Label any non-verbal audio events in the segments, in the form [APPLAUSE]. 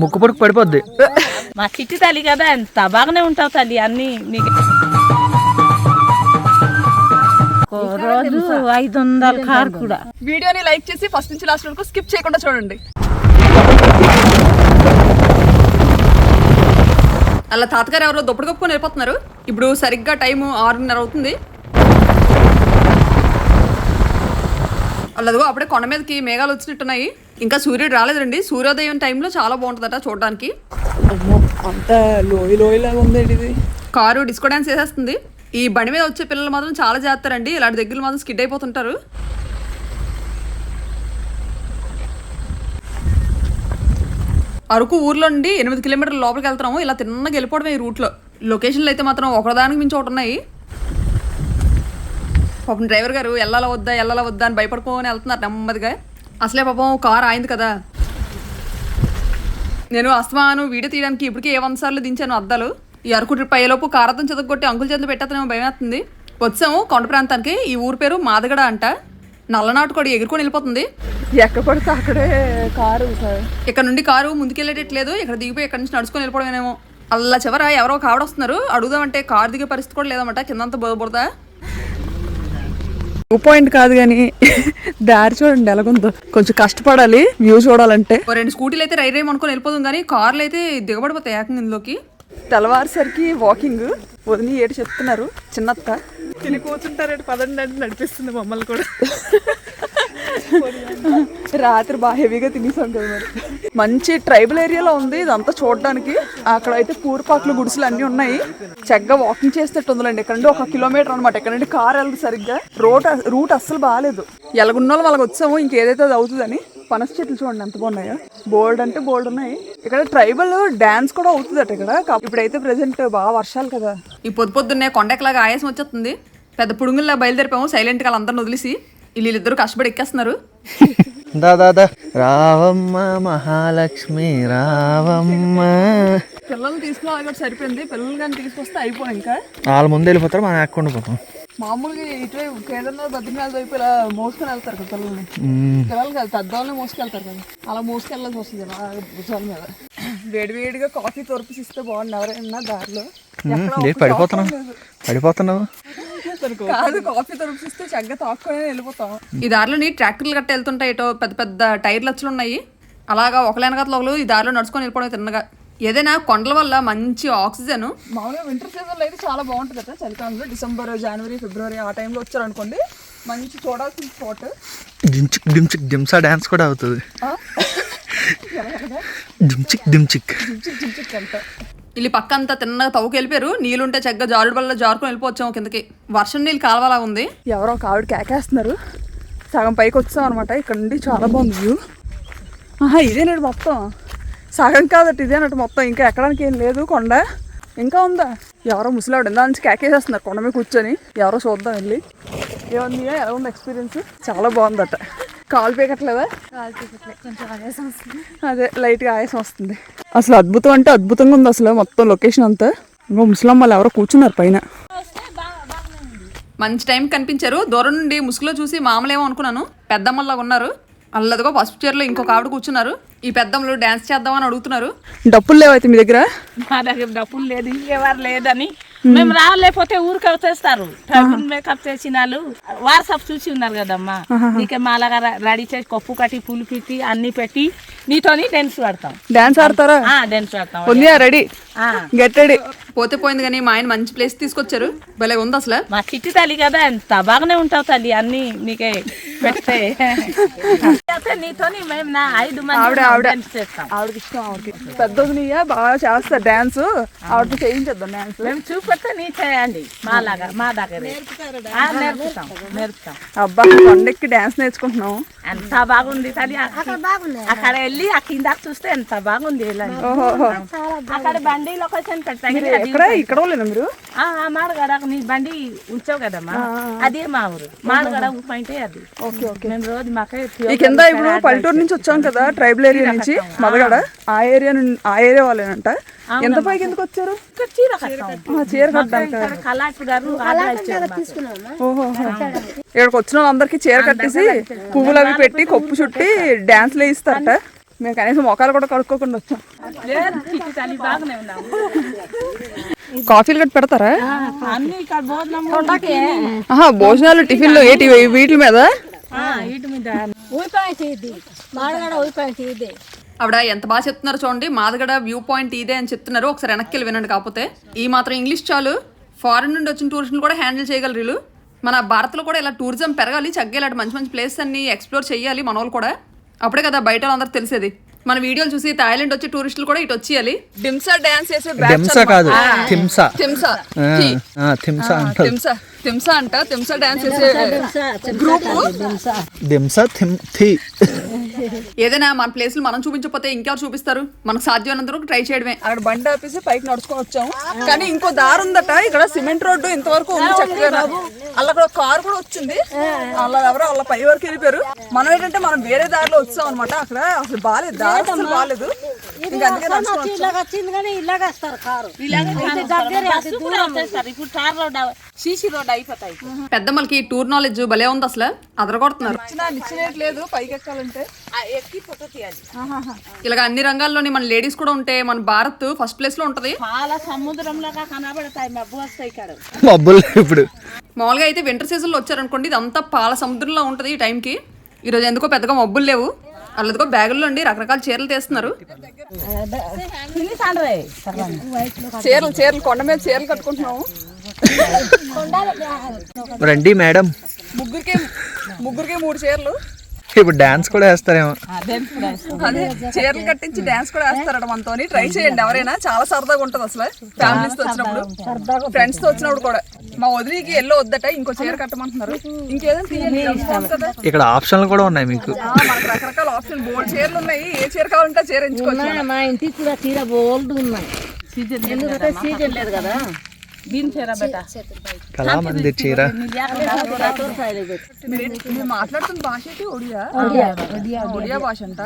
ముక్కు పొడుకు పడిపోద్ది. మా చిట్టి తల్లి కదా ఎంత బాగానే ఉంటావు తల్లి అన్ని నీకు. రోజు ఐదు వందల కారు కూడా. వీడియోని లైక్ చేసి ఫస్ట్ నుంచి లాస్ట్ వరకు స్కిప్ చేయకుండా చూడండి. అలా తాతగారు ఎవరో దుప్పటి కప్పుకొని వెళ్ళిపోతున్నారు. ఇప్పుడు సరిగ్గా టైం ఆరున్నర అవుతుంది. అలాదిగో అప్పుడే కొండ మీదకి మేఘాలు వచ్చినట్టున్నాయి. ఇంకా సూర్యుడు రాలేదండి. సూర్యోదయం టైంలో చాలా బాగుంటుందట చూడడానికి. అంత లోయ లోయలాగా ఉందండి ఇది? కారు డిస్కో డాన్స్ చేసేస్తుంది. ఈ బండి మీద వచ్చే పిల్లలు మాత్రం చాలా చేస్తారండి ఇలాంటి దగ్గర మాత్రం స్కిడ్ అయిపోతుంటారు. అరకు ఊర్లో నుండి ఎనిమిది కిలోమీటర్ల లోపలికి వెళ్తున్నాము. ఇలా తిన్నగా వెళ్ళిపోవడమే ఈ రూట్లో. లొకేషన్లు అయితే మాత్రం ఒకదానికి మించి ఒకటి ఉన్నాయి. పాపం డ్రైవర్ గారు వెళ్ళాలా వద్దా? వెళ్ళాలా వద్దా? అని భయపడుకొని వెళ్తున్నారు నెమ్మదిగా. అసలే పాపం కార్ ఆయింది కదా. నేను అస్తమాను వీడియో తీయడానికి ఇప్పటికే ఏ వంద సార్లు దించాను అద్దాలు. ఈ అరకు ట్రిప్ అయ్యేలోపు కారతం చదువుకొట్టి అంకుల చేతులు పెట్టేతనేమో భయం వేస్తుంది. వచ్చాము కొండ ప్రాంతానికి ఈ ఊరు పేరు మాదగడ అంట. నల్లనాటుకోడి ఎగురుకొని వెళ్ళిపోతుంది. ఎక్కడ పడితే అక్కడే కారు సార్. ఇక్కడ నుండి కారు ముందుకెళ్ళేటట్లేదు ఇక్కడ దిగిపోయి ఇక్కడ నుంచి నడుచుకొని వెళ్ళిపోవడమేమో అల్లా చివర ఎవరో వస్తున్నారు. అడుగుదామంటే కారు దిగే పరిస్థితి కూడా లేదన్నమాట. కిందంతా బురద? వ్యూ పాయింట్ కాదు కానీ దారి చూడండి ఎలాగుందో. కొంచెం కష్టపడాలి వ్యూ చూడాలంటే. రెండు స్కూటీలు అయితే రైడ్ అనుకొని వెళ్ళిపోతుంది కానీ కార్లు అయితే దిగబడిపోతాయి ఏకంగా ఇందులోకి. తెల్లవారుసరికి వాకింగ్ వదిలి ఏడు చెప్తున్నారు చిన్నత్త. తిని కూర్చుంటారంటే పదండి అంటే నడిపిస్తుంది మమ్మల్ని కూడా. రాత్రి బాగా హెవీగా తినేసాం కదా మరి. మంచి ట్రైబల్ ఏరియాలో ఉంది ఇదంతా చూడడానికి. అక్కడ అయితే పూర్పాకులు గుడిసెలు అన్నీ ఉన్నాయి. చక్కగా వాకింగ్ చేసేటట్టు ఉందండి ఇక్కడ నుండి ఒక కిలోమీటర్ అనమాట ఇక్కడ నుండి కార్ వెళ్ళదు సరిగ్గా. రోడ్ రూట్ అస్సలు బాగాలేదు ఎలాగున్నోళ్ళు వాళ్ళకి వచ్చాము. ఇంకేదైతే అది అవుతుందని. పనస చెట్లు చూడండి ఎంత బాగున్నాయో. బోల్డ్ అంటే బోల్డ్ ఉన్నాయి. ఇక్కడ ట్రైబల్ డాన్స్ కూడా అవుతుందట ఇక్కడ. ఇప్పుడైతే ప్రెసెంట్ బాగా వర్షాలు కదా. ఈ పొద్దు పొద్దున్నే కొండెక్కలాగా ఆయాసం వచ్చేస్తుంది. పెద్ద పుడుగుల్లా బయలుదేరిపాము సైలెంట్గా వాళ్ళందరిని వదిలేసి. వీళ్ళిద్దరు కష్టపడి ఎక్కేస్తున్నారు. దా దా దా. రావమ్మ మహాలక్ష్మి రావమ్మ. పిల్లల్ని తీసుకురావాలి కూడా సరిపోయింది. పిల్లలు కానీ తీసుకొస్తే అయిపోయి ఇంకా. వాళ్ళ ముందు వెళ్ళిపోతారు మనం ఎక్కడ పోతాం మామూలుగా ఇటువైపు కేదార్నాథ్ బద్రీనాథ్ వైపు ఇలా మోసుకొని వెళ్తారు కదా పిల్లల్ని. పిల్లలు కాదు పెద్దవాళ్ళని మోసుకెళ్తారు కదా. అలా మోసుకెళ్ళాల్సి వస్తుంది ఇలా భుజాల మీద. వేడివేడిగా కాఫీ తొరిపిసి ఇస్తే బాగుంది ఎవరైనా దారిలో. పడిపోతున్నావు. పడిపోతున్నావు? కాదు కాఫీ తొరిపిస్తే చక్కగా తాక్కునే వెళ్ళిపోతాం. ఈ దారిలోని ట్రాక్టర్లు గట్ట వెళ్తుంటాయి ఇటో పెద్ద పెద్ద టైర్లు అచ్చులు ఉన్నాయి. అలాగా ఒకలేనగతలో ఒకరు ఈ దారిలో నడుచుకొని వెళ్ళిపోవడం తిన్నగా. ఏదైనా కొండల వల్ల మంచి ఆక్సిజన్. మామూలుగా వింటర్ సీజన్లో అయితే చాలా బాగుంటుంది కదా చలికాలంలో డిసెంబర్ జనవరి ఫిబ్రవరి ఆ టైంలో వచ్చారనుకోండి మంచి చూడాల్సిన స్పాట్ డించిక్ డించిక్ డింసా డాన్స్ కూడా అవుతుంది. [LAUGHS] డించిక్ డించిక్. అంతా వీళ్ళు పక్క అంతా తిన్నగా తవ్వుకు వెళ్ళిపోయారు నీళ్ళుంటే చక్కగా జారుడు వల్ల జారుకొని వెళ్ళిపోవచ్చాము కిందకి. వర్షం నీళ్ళు కాలవలా ఉంది. ఎవరో ఒక ఆవిడ కేకేస్తున్నారు. సగం పైకి వచ్చాం అనమాట ఇక్కడ నుండి చాలా బాగుంది వ్యూ. ఆహా ఇదేనాడు మొత్తం. సగం కాదట ఇదేనట్టు మొత్తం. ఇంకా ఎక్కడానికి ఏం లేదు కొండ. ఇంకా ఉందా? ఎవరో ముసలాడు ఇందా నుంచి కేకేసేస్తున్నారు కొండ మీద కూర్చొని. ఎవరో చూద్దాం వెళ్ళి. ఏముంది? ఎలా ఉంది ఎక్స్పీరియన్స్ చాలా బాగుందట. కాలు పీకట్లేదా? అదే లైట్గా ఆయాసం వస్తుంది. అసలు అద్భుతం అంటే అద్భుతంగా ఉంది అసలు మొత్తం లొకేషన్ అంతా. ఇంకో ముసలమ్మలు ఎవరో కూర్చున్నారు పైన. మంచి టైం కనిపించారు. దూరం నుండి ముసుగులో చూసి మామలేమో అనుకున్నాను. పెద్దమ్మల్లాగా ఉన్నారు. అల్లదిగో పసుపు చీరలో ఇంకొక ఆవిడ కూర్చున్నారు. ఈ పెద్దమ్మలు డ్యాన్స్ చేద్దామని అడుగుతున్నారు. డప్పులు లేవైతే మీ దగ్గర? మా దగ్గర డబ్బులు లేదు ఇంకెవరు లేదని మేము రాలేకపోతే ఊరికి వచ్చేస్తారు ట్రైబల్ మేకప్ చేసిన వాళ్ళు వాట్సాప్ చూసి ఉన్నారు కదమ్మా. నీకే మాలాగా రెడీ చేసి కప్పు కట్టి పూలు పెట్టి అన్ని పెట్టి నీతోని డాన్స్ పడతాం. డాన్స్ ఆడతారా? ఆ డాన్స్ పడతాం. ఉంది రెడీ. గెట్ రెడీ పోతే పోయింది కానీ మా ఆయన మంచి ప్లేస్ తీసుకొచ్చారు. భలే ఉంది అసలు. మా చిట్టి తల్లి కదా ఎంత బాగానే ఉంటావు తల్లి అన్ని నీకే పెడితే. అయితే నీతోని మేము నా ఐదు మంది డాన్స్ చేస్తాం. ఆవిడకి ఇష్టం బాగా చేస్తారు డాన్స్ ఆవిడతో చేయించేద్దాం డాన్స్ మేము చూపెడితే నీ చేయండి. మాలాగా మా దగ్గర. ఆ, నేర్పుతాం నేర్పుతాం. అబ్బా కొండెక్కి డాన్స్ నేర్చుకుంటున్నాం ఎంత బాగుంది తల్లి. అక్కడ వెళ్ళి ఆ కింద చూస్తే ఎంత బాగుంది అక్కడ బండి లొకేషన్ ఎక్కడ? ఇక్కడ మీరు? మాడగడ నీ బండి ఉంచావు కదమ్మా. అదే మా ఊరు. మాడగడ పాయింటే అది. Okay okay. మేము రోజు మాకే కింద ఇప్పుడు పల్లెటూరు నుంచి వచ్చాం కదా ట్రైబల్ ఏరియా నుంచి మదగడ. ఆ. ఏరియా నుండి ఆ ఏరియా వాళ్ళేనంట. ఎంత పైకి ఎందుకు వచ్చారు? ఇక్కడ చీర కట్టాం ఇక్కడికి వచ్చిన వాళ్ళందరికీ చీర కట్టేసి పువ్వులు అవి పెట్టి కొప్పు చుట్టి డాన్స్లు వేయిస్తారట. మేము కనీసం మొఖాలు కూడా కడుక్కోకుండా వచ్చాం. లేదు చిట్టి తల్లి బాగానే ఉన్నాము కాఫీలు గట్టి పెడతారా? భోజనాలు టిఫిన్లు ఏంటి వీటి మీద? ఆవిడ ఎంత బాగా చెప్తున్నారు చూడండి. మాదగడ వ్యూ పాయింట్ ఇదే అని చెప్తున్నారు. ఒకసారి వెనక్కి వెళ్ళి వినండి కాకపోతే. ఈ మాత్రం ఇంగ్లీష్ చాలు. ఫారెన్ నుండి వచ్చిన టూరిస్టులు కూడా హ్యాండిల్ చేయగలరు వీళ్ళు. మన భారత్లో కూడా ఇలా టూరిజం పెరగాలి చక్కగా ఇలాంటి మంచి మంచి ప్లేస్ అన్ని ఎక్స్ప్లోర్ చేయాలి మన వాళ్ళు కూడా. అప్పుడే కదా బయట వాళ్ళందరూ తెలిసేది. మన వీడియోలు చూసి థాయిలాండ్ వచ్చే టూరిస్టులు కూడా ఇటు వచ్చేయాలి. డిమ్సా డాన్స్ చేసే డెంసా కాదు. థింసా ఆ, థింసా తిమ్సా అంట. తిమ్సా డాన్స్ చేసే గ్రూప్ దింసా థీ ఏదైనా మన ప్లేస్లు మనం చూపించకపోతే ఇంకెవరు చూపిస్తారు? మనకు సాధ్యమైనంత వరకు ట్రై చేయడమే. అక్కడ బండి ఆపేసి పైకి నడుచుకొని వచ్చాము. కానీ ఇంకో దారి ఉందట. ఇక్కడ సిమెంట్ రోడ్డు ఇంతవరకు ఉంది చక్కగా అలా కూడా కారు కూడా వచ్చింది. అలా ఎవరో అలా పై వరకు వెళ్ళిపోయారు. మనం ఏంటంటే మనం వేరే దారిలో వచ్చాం అనమాట అక్కడ అసలు బాగాలేదు దారి అసలు బాగాలేదు. ఇలాగ వచ్చింది కానీ ఇలాగ వస్తారు కారు. వచ్చేస్తారు ఇప్పుడు రోడ్ సీసీ రోడ్ అయిపోతాయి. పెద్దమ్మలకి టూర్ నాలెడ్జ్ భలే ఉంది అసలు. అదరగొడుతున్నారు. ఇచ్చినా నిచ్చినట్టు లేదు పైకి ఎక్కాలంటే ఎక్కి ఫోటో తీయాలి. ఇలాగ అన్ని రంగాల్లోని మన లేడీస్ కూడా ఉంటే మన భారత్ ఫస్ట్ ప్లేస్లో ఉంటది. చాలా సముద్రంలాగా కనబడతాయి మబ్బు వస్తాయి ఇక్కడ. మబ్బులు ఇప్పుడు. మామూలుగా అయితే వింటర్ సీజన్లో వచ్చారనుకోండి ఇదంతా పాల సముద్రంలో ఉంటది ఈ టైంకి ఈరోజు ఎందుకో పెద్దగా మబ్బులు లేవు. వాళ్ళదిగో బ్యాగుల్లో ఉండి రకరకాల చీరలు తీస్తున్నారు. చీరలు చీరలు కొండ మీద చీరలు కట్టుకుంటున్నాము. రండి మేడం. ముగ్గురికి ముగ్గురికి మూడు చీరలు. ఇప్పుడు డాన్స్ కూడా వేస్తారేమో. అదే చీరలు కట్టించి డాన్స్ కూడా వేస్తారట మనతో. ట్రై చేయండి ఎవరైనా. చాలా సరదాగా ఉంటది అసలు. ఫ్యామిలీస్తో వచ్చినప్పుడు. ఫ్రెండ్స్తో వచ్చినప్పుడు కూడా. మా వదిలికి ఎల్లో వద్దట ఇంకో చీర కట్టమంటున్నారు. ఇంకేదైనా తీయండి ఇక్కడ ఆప్షన్లు కూడా ఉన్నాయి మీకు. మనకు రకరకాల ఆప్షన్ బోల్డ్ చీరలు ఉన్నాయి. ఏ చీర కావాలంటే చీర ఎంచుకోవచ్చు. మా ఇంటికి కూడా తీర బోల్డ్ ఉన్నాయి. సీజన్ లేదు కదా. దీని చీర బెట? కళా మంది చీర. మీరు మీరు మాట్లాడుతున్న భాష ఏంటి? ఒడియా? ఒడియా. భాష అంట.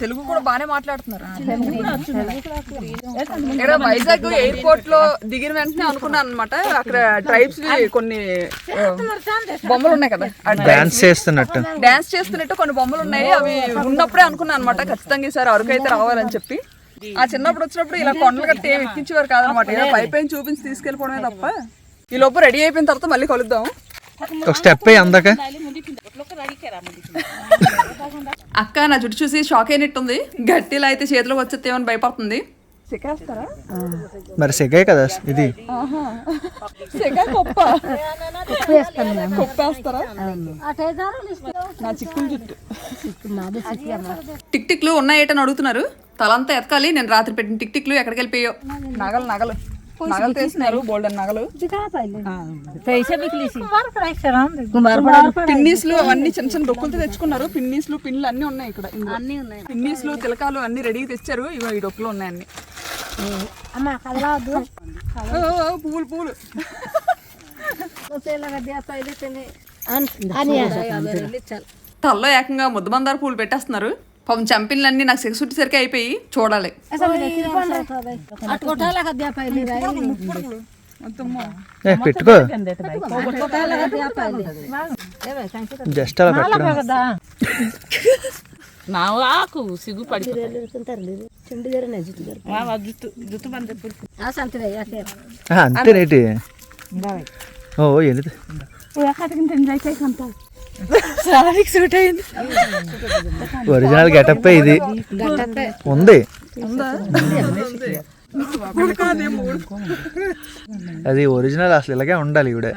తెలుగు కూడా బాగానే మాట్లాడుతున్నారు. ఇక్కడ వైజాగ్ ఎయిర్పోర్ట్లో దిగిన వెంటనే అనుకున్నాను అనమాట అక్కడ ట్రైబ్స్ కొన్ని బొమ్మలు ఉన్నాయి కదా. డాన్స్ చేస్తున్నట్టు. డాన్స్ చేస్తున్నట్టు కొన్ని బొమ్మలు ఉన్నాయి. అవి ఉన్నప్పుడే అనుకున్నాను అనమాట ఖచ్చితంగా ఈసారి అరకు అయితే రావాలని చెప్పి. ఆ చిన్నప్పుడు వచ్చినప్పుడు ఇలా కొండలు కట్టి ఏమి ఎక్కించేవారు కాదనమాట. ఇలా పై పైన చూపించి తీసుకెళ్ళిపోవడమే తప్ప. ఈ లోపు రెడీ అయిపోయిన తర్వాత మళ్ళీ కలుద్దాం. ఒక స్టెప్ అయ్యి అందాక. అక్క నా జుట్టు చూసి షాక్ అయినట్టుంది. గట్టిలా అయితే చేతిలోకి వచ్చేస్తేమని భయపడుతుంది. సికేస్తారా? మరి సెగే కదా ఇది. సిగా కొప్ప. కొప్పేస్తారా? నా చిక్కులు జుట్టు. టిక్ టిక్లు ఉన్నాయేటని అడుగుతున్నారు. తలంతా ఎతకాలి నేను రాత్రి పెట్టిన టిక్ టిక్లు ఎక్కడికి వెళ్ళిపోయో నగలు నగలు. నగలు తీసినారు బోల్డెన్ నగలు. పిన్నీస్లు అవన్నీ చిన్న చిన్న డొక్కులతో తెచ్చుకున్నారు. పిన్నీస్లు పిన్లు అన్ని ఉన్నాయి ఇక్కడ. అన్ని ఉన్నాయి. పిన్నీస్లు తిలకాలు అన్ని రెడీ తెచ్చారు. ఇగో ఈ డొక్కులు ఉన్నాయి అన్ని. పువ్వులు అని తల్లో ఏకంగా ముద్దమందార పూలు పెట్టేస్తున్నారు. పాపం చంపిన్లన్నీ నాకు సెక్స్ సరికి అయిపోయి చూడాలి. పెట్టుకో. జస్ట్ అలా పెట్టడం నా ఆకు సిగ్గు పడిపోతుంది మా జుట్టు ఒరిజినల్ గెటప్ ఇది? ఉంది. అది ఒరిజినల్ అసలు ఇలాగే ఉండాలి ఇవిడ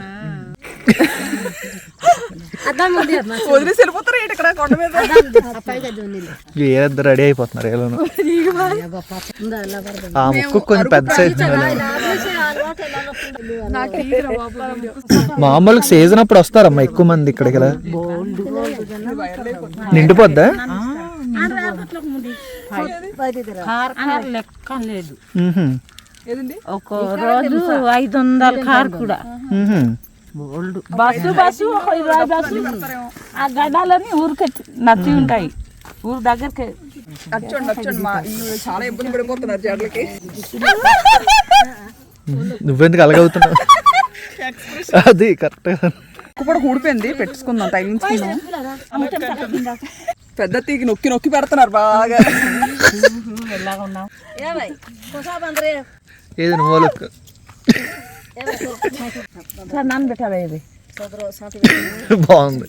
వదిలేసి వెళ్ళిపోతారు ఏంటి ఇక్కడ కొండ మీద? ఏద్దరు రెడీ అయిపోతున్నారు ఏలోను. ఆ ముక్కు కొంచెం పెద్ద సైజ్ మామూలుగా సీజన్ అప్పుడు వస్తారమ్మా ఎక్కువ మంది ఇక్కడికి నిండిపోద్దా? లెక్క లేదు. ఒక రోజు ఐదు వందల కార్ కూడా. బస్సు బస్సు ఒక ఇరవై బస్సు ఆ గడ్డాలని ఊరికే నచ్చి ఉంటాయి. ఊరు దగ్గరికి. చాలా ఇబ్బంది పడిపోతున్నారు జడ్లకి నువ్వెందుకు అలగవుతున్నావు? అది కరెక్ట్ కూడా ఊడిపోయింది పెట్టుకుందాం తగిలించుకుందాం పెద్ద తీగి నొక్కి నొక్కి పెడుతున్నారు బాగా. ఏది నువ్వు బాగుంది.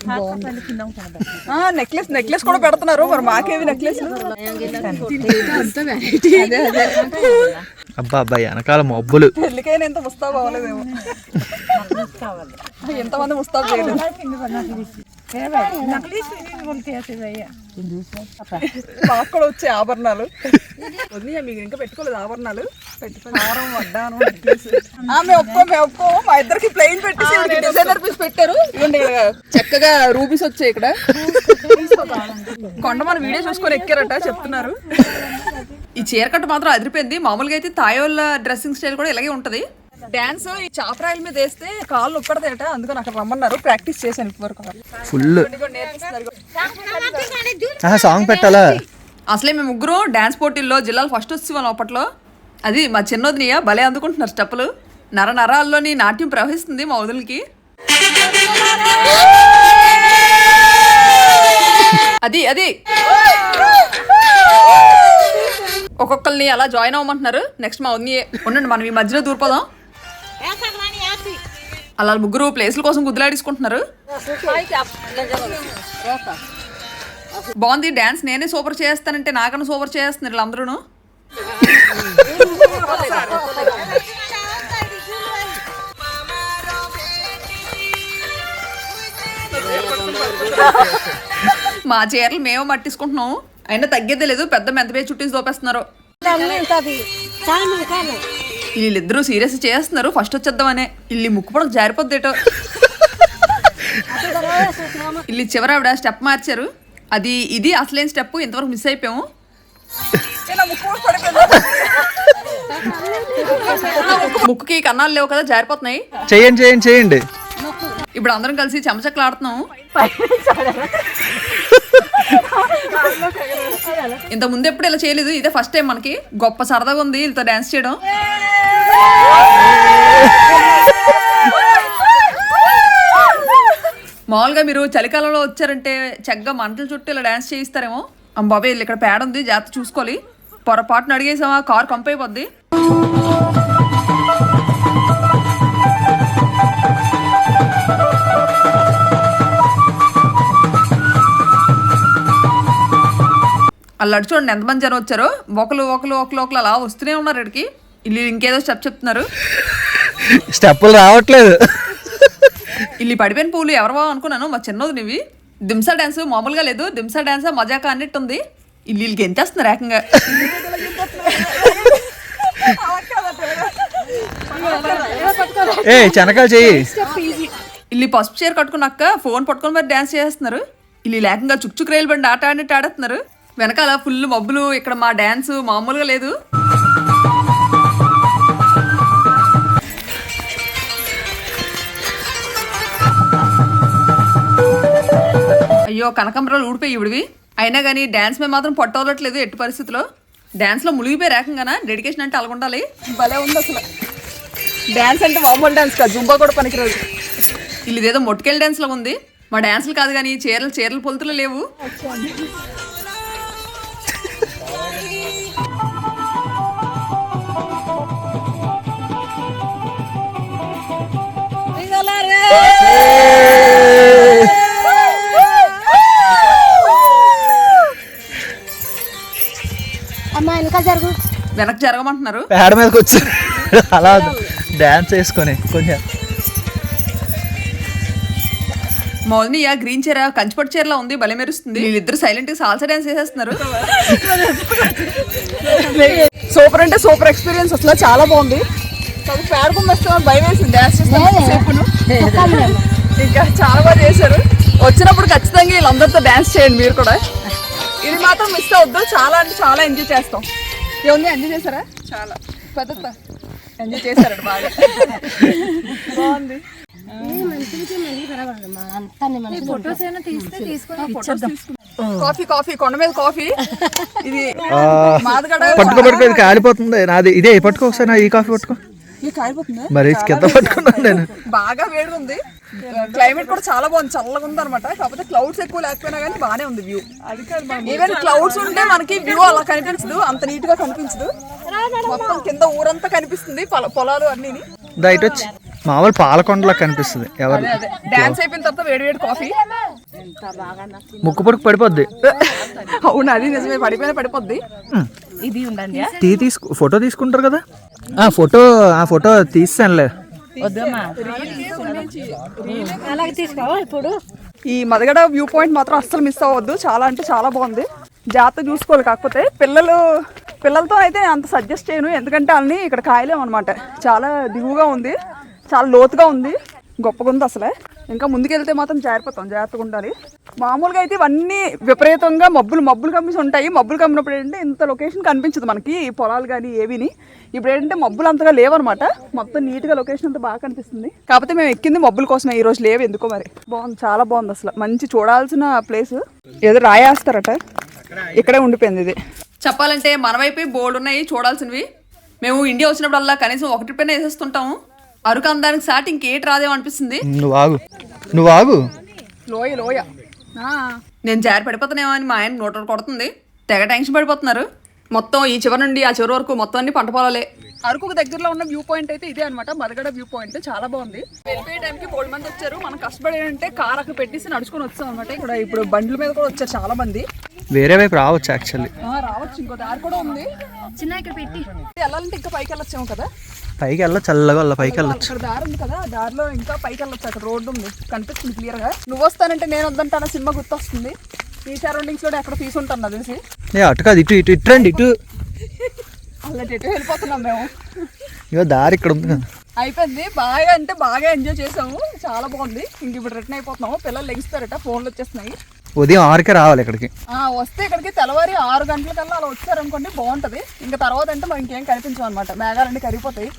నెక్లెస్ నెక్లెస్ కూడా పెడుతున్నారు. మరి మాకేవి నెక్లెస్ అబ్బా అబ్బా వెనకాల మబ్బులు. పెళ్ళికైనా ఎంత ముస్తాబు అవ్వలేదేమో. ఎంతమంది ముస్తాబు చేయలేదు. మాకు కూడా వచ్చే ఆభరణాలు. వదిలియా మీకు ఇంకా పెట్టుకోలేదు ఆభరణాలు. పెట్టుకోండి హారం వడ్డాను necklace. ఆ, మేము ఒప్పుకో మేము ఒప్పుకో. మా ఇద్దరికి ప్లెయిన్ డిజైనర్ పీస్ పెట్టారు. చక్కగా రూబీస్ వచ్చాయి ఇక్కడ. కొండ మన వీడియో చూసుకొని ఎక్కారట చెప్తున్నారు. ఈ చీర కట్టు మాత్రం అదిరిపోయింది. మామూలుగా అయితే తాయోళ్ళ డ్రెస్సింగ్ స్టైల్ కూడా ఇలాగే ఉంటది. డాన్స్ ఈ చాపరాయిల మీద వేస్తే కాళ్ళు ఒక్కడదేట అందుకని అక్కడ రమ్మన్నారు. ప్రాక్టీస్ చేశాను ఇప్పటివరకు. ఫుల్ సాంగ్ పెట్టాలా? అసలే మేము ముగ్గురు డ్యాన్స్ పోటీల్లో జిల్లాలు ఫస్ట్ వచ్చేవాళ్ళం అప్పట్లో అది మా చిన్నోదినియ భలే అందుకుంటున్నారు స్టెప్పులు. నర నరాల్లోని నాట్యం ప్రవహిస్తుంది మా వదులకి. అది అది. ఒక్కొక్కరిని అలా జాయిన్ అవ్వమంటున్నారు. నెక్స్ట్ మా వదిని ఉండండి మనం ఈ మధ్యలో దూరిపోదాం. అలా ముగ్గురు ప్లేసుల కోసం గుద్దులాడేసుకుంటున్నారు. బాగుంది డాన్స్ నేనే సూపర్ చేస్తానంటే నాకన్నా సూపర్ చేస్తున్నారు వీళ్ళందరూ మా చీరలు మేము మట్టించుకుంటున్నాం అయినా తగ్గేదే లేదు పెద్ద మెంతపై చుట్టేసి దోపేస్తున్నారు. వీళ్ళిద్దరూ సీరియస్ చేస్తున్నారు. ఫస్ట్ వచ్చేద్దామనే. ఇల్లు ముక్కు పొడకు జారిపోద్దేటో. ఇల్లు చివర ఆవిడ స్టెప్ మార్చారు. అది ఇది అసలేం స్టెప్ ఇంతవరకు మిస్ అయిపోయాము. ముక్కుకి కన్నాలు లేవు కదా జారిపోతున్నాయి. చేయండి చేయండి చేయండి. ఇప్పుడు అందరం కలిసి చెమచక్కలు ఆడుతున్నాం ఇంత ముందు ఎప్పుడు ఇలా చేయలేదు. ఇదే ఫస్ట్ టైం మనకి. గొప్ప సరదాగా ఉంది వీళ్ళతో డాన్స్ చేయడం. మామూలుగా మీరు చలికాలంలో వచ్చారంటే చక్కగా మంటల చుట్టూ ఇలా డాన్స్ చేయిస్తారేమో. అమ్మ బాబాయ్ వీళ్ళు ఇక్కడ పేడ ఉంది. జాగ్రత్త చూసుకోవాలి. పొరపాటున అడిగేసామా కార్ కంపైపోద్ది అలా చూడండి ఎంతమంది జనం వచ్చారో. ఒకరు ఒకరు ఒకరు ఒకరు అలా వస్తూనే ఉన్నారు ఇక్కడికి. వీళ్ళు ఇంకేదో స్టెప్ చెప్తున్నారు. స్టెప్పులు రావట్లేదు. ఇల్లు పడిపోయిన పువ్వులు ఎవరవా అనుకున్నాను? మా చిన్నది నీవి. దింసా డ్యాన్స్ మామూలుగా లేదు. దింసా డ్యాన్స్ మజాక అన్నట్టు ఉంది ఇల్లు వీళ్ళకి ఎంతేస్తున్నారు ఏకంగా? ఏ చెనకాలు చెయ్యి. ఇల్లు పసుపు చీర కట్టుకున్నాక ఫోన్ పట్టుకొని మరి డ్యాన్స్ చేస్తున్నారు ఇల్లు లేకంగా చుక్చుక్ రైలు బండి ఆట ఆడినట్టు ఆడుతున్నారు వెనకాల ఫుల్ మబ్బులు ఇక్కడ మా డ్యాన్స్ మామూలుగా లేదు. అయ్యో కనకంబరాలు ఊడిపోయి ఇవిడివి. అయినా కానీ డ్యాన్స్ మీద మాత్రం పట్టవలట్లేదు ఎట్టి పరిస్థితిలో. డ్యాన్స్లో మునిగిపోయి రేకంగానా? డెడికేషన్ అంటే అలాగుండాలి. భలే ఉంది అసలు. డాన్స్ అంటే మామూలు డాన్స్ కాదు జుంబా కూడా పనికిరాదు. వీళ్ళు ఇదేదో మొట్టుకెళ్ళి డ్యాన్స్లో ఉంది. మా డ్యాన్సులు కాదు కానీ చీరలు చీరలు పొలుతులు లేవు. వెనక్కి జరగమంటున్నారు. పేడ మీదకి వచ్చి అలా డాన్స్ వేసుకొని కొంచెం మా వదిన ఆ గ్రీన్ చీర కంచిపట్టు చీరలా ఉంది భలే మెరుస్తుంది. వీళ్ళిద్దరు సైలెంట్గా సాల్సా డాన్స్ చేసేస్తున్నారు. సూపర్ అంటే సూపర్ ఎక్స్పీరియన్స్ అసలు చాలా బాగుంది. నాకు పేడకం వస్తామని భయం వేసింది డాన్స్ చేస్తాను ఇంకా చాలా బాగా చేశారు. వచ్చినప్పుడు ఖచ్చితంగా వీళ్ళందరితో డాన్స్ చేయండి మీరు కూడా. ఇది మాత్రం మిస్ అవద్దు చాలా అంటే చాలా ఎంజాయ్ చేస్తాం. ఏముంది ఎంజాయ్ చేశారా? చాలా. పెద్ద ఎంజాయ్ చేశారు బాగా. బాగుంది. కాఫీ కాఫీ కొండ మీద కాఫీ. ఇది మాదగడ పట్టుకో పట్టుకో ఇది కాలిపోతుంది. నాది ఇదే పట్టుకో ఒకసారి ఈ కాఫీ పట్టుకో. ఇది కాలిపోతుందా. మరి కింద పట్టుకున్నాను నేను. బాగా వేడిగా ఉంది క్లైమేట్ కూడా చాలా బాగుంది. చల్లగా ఉంది అనమాట కాకపోతే క్లౌడ్స్ ఎక్కువ లేకపోయినా కానీ బాగానే ఉంది వ్యూ ఈవెన్ క్లౌడ్స్ ఉంటే మనకి వ్యూ అలా కనిపించదు. అంత నీట్గా కనిపించదు. మొత్తం కింద ఊరంతా కనిపిస్తుంది. పొల- పొలాలు అన్ని దయట వచ్చి. మామూలు పాలకొండలా కనిపిస్తుంది ఎవరు? డాన్స్ అయిపోయిన తర్వాత వేడి వేడి కాఫీ. ముక్కు పొడుకు పడిపోద్ది. అవును అది నిజమే. పడిపోయినా పడిపోద్ది. ఇది ఉండండి తీ తీసుకు ఫోటో తీసుకుంటారు కదా? ఆ ఫోటో ఆ ఫోటో తీస్తానులే. ఇప్పుడు? ఈ మదగడ వ్యూ పాయింట్ మాత్రం అస్సలు మిస్ అవ్వద్దు. చాలా అంటే చాలా బాగుంది. జాగ్రత్త చూసుకోవాలి కాకపోతే పిల్లలు పిల్లలతో అయితే అంత సజెస్ట్ చేయను. ఎందుకంటే వాళ్ళని ఇక్కడ కాయలేము అనమాట చాలా దిగువగా ఉంది. చాలా లోతుగా ఉంది. గొప్పగా ఉంది అసలే. ఇంకా ముందుకెళ్తే మాత్రం జారిపోతాం జాగ్రత్తగా ఉండాలి. మామూలుగా అయితే ఇవన్నీ విపరీతంగా మబ్బులు మబ్బులు కమ్మిసి ఉంటాయి. మబ్బులు కమ్మినప్పుడు ఏంటంటే ఇంత లొకేషన్ కనిపించదు మనకి. పొలాలు కానీ ఏవిని. ఇప్పుడు ఏంటంటే మబ్బులు అంతగా లేవన్నమాట. మొత్తం నీట్గా లొకేషన్ అంతా బాగా కనిపిస్తుంది. కాకపోతే మేము ఎక్కింది మబ్బుల కోసమే. ఈ రోజు లేవు ఎందుకో మరి. బాగుంది చాలా బాగుంది అసలు. మంచి చూడాల్సిన ప్లేస్ ఏదో రాయేస్తారట. ఇక్కడే ఉండిపోయింది ఇది. చెప్పాలంటే మన వైపు బోర్డు ఉన్నాయి చూడాల్సినవి. మేము ఇండియా వచ్చినప్పుడల్లా కనీసం ఒకటి పైన వేసేస్తుంటాము. అరకు అందానికి సాటి ఇంకేటి రాదేమో అనిపిస్తుంది. నువ్వు ఆగు. నువ్వు ఆగు. లోయ లోయ. నేను జారి పడిపోతానేమో అని మా ఆయన నోట కొడుతుంది. తెగ టెన్షన్ పడిపోతున్నారు. మొత్తం ఈ చివరి నుండి ఆ చివరి వరకు మొత్తం అన్ని పంట పొలాలే. అరకుకు దగ్గరలో ఉన్న వ్యూ పాయింట్ అయితే ఇదే అనమాట మదగడ వ్యూ పాయింట్. చాలా బాగుంది. వెళ్ళిపోయే టైంకి బోల్డ్ మంది వచ్చారు. మనం కష్టపడి ఏంటంటే కార్ అక్కడ పెట్టేసి నడుచుకొని వచ్చాం అనమాట ఇక్కడ ఇప్పుడు బండ్ల మీద కూడా వచ్చారు చాలా మంది. వేరే వైపు రావచ్చు యాక్చువల్లీ ఆ, రావచ్చు ఇంకో దారి కూడా ఉంది. చిన్న ఇక్కడ పెట్టి. వెళ్ళాలంటే ఇంకా పైకి వెళ్ళొచ్చాము కదా? పైకి వెళ్ళ చల్లగా వెళ్ళ పైకి వెళ్ళొచ్చు. దారి ఉంది కదా దారిలో ఇంకా పైకి వెళ్ళొచ్చు అక్కడ రోడ్డు ఉంది కనిపిస్తుంది క్లియర్గా. నువ్వు వస్తానంటే నేను వద్దంటాను సినిమా గుర్తొస్తుంది. ఈ సరౌండింగ్స్లో ఎక్కడ తీసుంటాను నాకు తెలిసి. ఏ అటు కాదు ఇటు ఇటు ఇటు రండి ఇటు. అలాంటి ఎటు వెళ్ళిపోతున్నాం మేము. ఇగో దారి ఇక్కడ ఉంది కదా. అయిపోయింది. బాగా అంటే బాగా ఎంజాయ్ చేసాము. చాలా బాగుంది. ఇంక ఇప్పుడు రిటర్న్ అయిపోతున్నాము. పిల్లలు లెగిస్తారట ఫోన్లు వచ్చేస్తున్నాయి. ఉదయం ఆరుకే రావాలి ఇక్కడికి. ఆ, వస్తే ఇక్కడికి తెల్లవారి ఆరు గంటలకల్లా అలా వచ్చారనుకోండి బాగుంటది. ఇంకా తర్వాత అంటే మనకి ఇంకేం కనిపించవు అనమాట మేఘాలన్నీ కరిగిపోతాయి.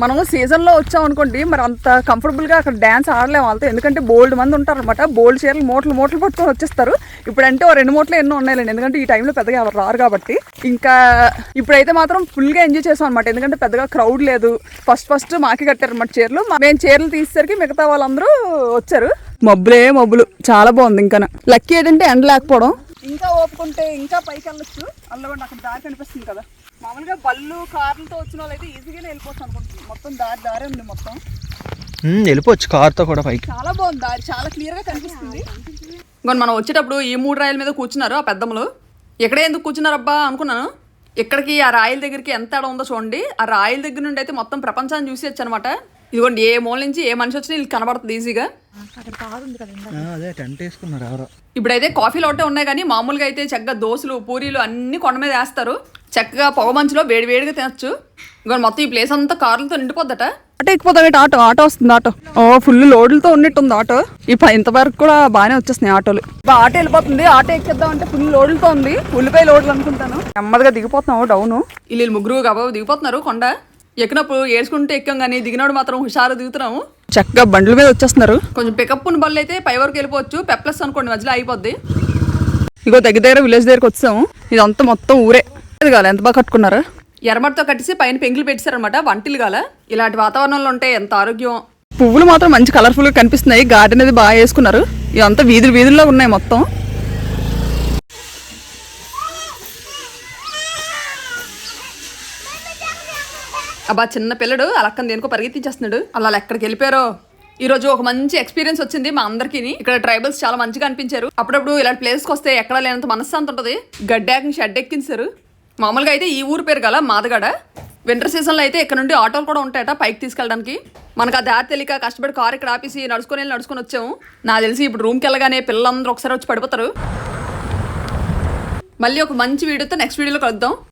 మనము సీజన్లో వచ్చాం అనుకోండి మరి అంత కంఫర్టబుల్గా అక్కడ డ్యాన్స్ ఆడలేము వాళ్ళతో. ఎందుకంటే బోల్డ్ మంది ఉంటారు అనమాట బోల్డ్ చీరలు మూటలు మూటలు పట్టుకొని వచ్చేస్తారు. ఇప్పుడంటే ఓ రెండు మూటలు ఎన్నో ఉన్నాయిలేండి. ఎందుకంటే ఈ టైంలో పెద్దగా ఎవరు రారు కాబట్టి. ఇంకా ఇప్పుడైతే మాత్రం ఫుల్గా ఎంజాయ్ చేసాం అనమాట ఎందుకంటే పెద్దగా క్రౌడ్ లేదు. ఫస్ట్ ఫస్ట్ మాకి కట్టారు అనమాట చీరలు. మేము చీరలు తీసేసరికి మిగతా వాళ్ళందరూ వచ్చారు. మబ్బులే మబ్బులు. చాలా బాగుంది ఇంకా. లక్కీ ఏంటంటే ఎండ లేకపోవడం. ఇంకా ఓపుకుంటే ఇంకా పైకి వెళ్ళొచ్చు. అల్లగొండ అక్కడ దారి కనిపిస్తుంది కదా. మామూలుగా బళ్ళు కార్లతో వచ్చిన వాళ్ళు అయితే ఈజీగానే వెళ్ళిపోవచ్చు అనుకుంటుంది మొత్తం దారి దారి ఉంది మొత్తం. వెళ్ళిపోవచ్చు కార్తో కూడా పైకి. చాలా బాగుంది దారి. చాలా క్లియర్గా కనిపిస్తుంది. ఇంకొని మనం వచ్చేటప్పుడు ఈ మూడు రాయల మీద కూర్చున్నారు ఆ పెద్దమ్మలు. ఎక్కడే ఎందుకు కూర్చున్నారబ్బా అనుకున్నాను. ఇక్కడికి ఆ రాయల దగ్గరికి ఎంత తేడా ఉందో చూడండి. ఆ రాయల దగ్గర నుండి అయితే మొత్తం ప్రపంచాన్ని చూసి అనమాట ఇదిగోండి ఏ మూల నుంచి ఏ మనిషి వచ్చినా వీళ్ళకి కనబడుతుంది ఈజీగా. అదే టెంట్ వేసుకున్నారు ఎవరో. ఇప్పుడైతే కాఫీలు ఒకటే ఉన్నాయి కానీ మామూలుగా అయితే చక్కగా దోశలు పూరీలు అన్ని కొండ మీద వేస్తారు. చక్కగా పొగ మంచులో వేడి వేడిగా తినచ్చు. ఇక మొత్తం ఈ ప్లేస్ అంతా కార్లతో నిండిపోద్దట. ఆటో ఎక్కిపోతాం ఏంటి? ఆటో ఆటో వస్తుంది ఆటో. ఓ ఫుల్ లోడ్లతో ఉన్నట్టుంది ఆటో. ప- ఇంతవరకు కూడా బాగానే వచ్చేస్తున్నాయి ఆటోలు. ఇప్పుడు ఆటో వెళ్ళిపోతుంది. ఆటో ఎక్కేద్దాం అంటే ఫుల్ లోడ్లతో ఉంది. ఉల్లిపాయ లోడ్లు అనుకుంటాను. నెమ్మదిగా దిగిపోతున్నాము డౌను వీళ్ళు ముగ్గురు గబాబు దిగిపోతున్నారు కొండ. ఎక్కినప్పుడు ఏడ్చుకుంటే ఎక్కాం కానీ దిగినప్పుడు మాత్రం హుషారు దిగుతున్నాము. చక్కగా బండ్ల మీద వచ్చేస్తున్నారు. కొంచెం పికప్ ఉన్న బళ్ళు అయితే పై వరకు వెళ్ళిపోవచ్చు. పెప్లస్ అనుకోండి మధ్యలో అయిపోద్ది. ఇగో దగ్గర దగ్గర విలేజ్ దగ్గరకు వచ్చాము. ఇదంతా మొత్తం ఊరే. ఎంత బాగా కట్టుకున్నారు? ఎర్రమడితో కట్టేసి పైన పెంకులు పెట్టారనమాట వంటిలు గాల ఇలాంటి వాతావరణంలో ఉంటే ఎంత ఆరోగ్యం. పువ్వులు మాత్రం మంచి కలర్ఫుల్గా కనిపిస్తున్నాయి. గార్డెన్ అది బాగా వేసుకున్నారు. ఇదంతా వీధులు వీధుల్లో ఉన్నాయి మొత్తం. అబ్బా చిన్న పిల్లడు అలక్కని దేనికో పరిగెత్తించేస్తున్నాడు అలా ఎక్కడికి వెళ్ళిపోయారో? ఈ రోజు ఒక మంచి ఎక్స్పీరియన్స్ వచ్చింది మా అందరికి ఇక్కడ ట్రైబల్స్ చాలా మంచిగా అనిపించారు. అప్పుడప్పుడు ఇలాంటి ప్లేస్కి వస్తే ఎక్కడ లేనంత మనశ్శాంతి ఉంటుంది. గడ్డాకి షెడ్ ఎక్కించారు మామూలుగా అయితే ఈ ఊరు పేరు గల మాదగడ. వింటర్ సీజన్లో అయితే ఇక్కడ నుండి ఆటోలు కూడా ఉంటాయట పైకి తీసుకెళ్ళడానికి. మనకు ఆ దారి తెలియక కష్టపడి కార్ ఇక్కడ ఆపేసి నడుచుకొని వెళ్ళి నడుచుకొని వచ్చాము. నాకు తెలిసి ఇప్పుడు రూమ్కి వెళ్ళగానే పిల్లలందరూ ఒకసారి వచ్చి పడిపోతారు. మళ్ళీ ఒక మంచి వీడియోతో నెక్స్ట్ వీడియోలో కలుద్దాం.